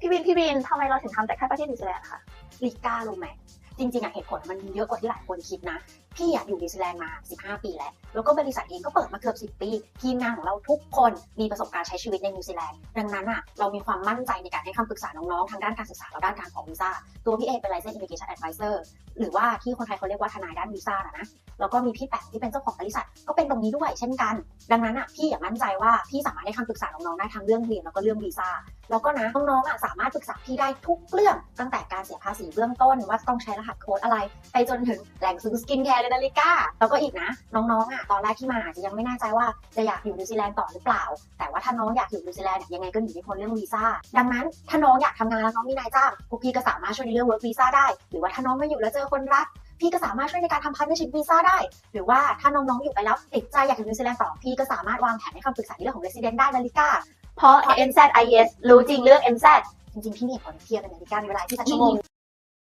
พี่วินพี่วินทำไมเราถึงทำแต่แค่ประเทศนิวซีแลนด์คะลีก้ารู้ไหมจริงๆอะเหตุผลมันเยอะกว่าที่หลายคนคิดนะพี่อะอยู่นิวซีแลนด์มา 15 ปีแล้ว แล้วก็บริษัทเองก็เปิดมาเกือบ 10 ปี ทีมงานของเราทุกคนมีประสบการณ์ใช้ชีวิตในนิวซีแลนด์ ดังนั้นอะเรามีความมั่นใจในการให้คำปรึกษาน้องๆ ทางด้านการศึกษาและด้านการขอวีซ่า ตัวพี่เองเป็น License Immigration Advisor หรือว่าที่คนไทยเขาเรียกว่าทนายด้านวีซ่านะนะ แล้วก็มีพี่แปะที่เป็นเจ้าของบริษัทก็เป็นตรงนี้ด้วยเช่นกัน ดังนั้นอะพี่อยากมั่นใจว่าพี่สามารถให้คำปรึกษาน้องๆได้ทั้งเรื่องเรียนแล้วก็เรื่องวีซ่าแล้วก็นะน้องๆอะสามารถปรึกษาพี่ได้ทุกเรื่องตั้งแต่การเสียภาษีเบื้องต้นว่าต้องใช้รหัสโค้ดอะไร ไปจนถึงแหล่งซื้อสกินแคร์ในนาฬิกาแล้วก็อีกนะ น้องๆอะตอนแรกที่มาอาจจะยังไม่แน่ใจว่าจะอยากอยู่นิวซีแลนด์ต่อหรือเปล่า แต่ว่าถ้าน้องอยากอยู่นิวซีแลนด์เนี่ยยังไงก็หนีไม่พ้นเรื่องวีซ่าดังนั้นถ้าน้องอยากทำงานแล้วน้องมีนายจ้างพวกพี่ก็สามารถช่วยในเรื่อง work visa ได้ หรือว่าถ้าน้องไม่อยู่แล้วเจอคนรักพี่ก็สามารถช่วยในการทำ partnership visa ได้ หรือว่าถ้าน้องๆอยู่ไปแล้วติดใจอยากอยู่นิวซีแลนด์ต่อพี่ก็สามารถวางแผนให้คำปรึกษาในเรื่องของ resident ได้นาฬิกาเพราะ NZIS รู้จริงเรื่อง NZ จริงๆ พี่มีเหตุผลเทียบเป็นนาฬิกามีเวลาที่สักชั่วโมง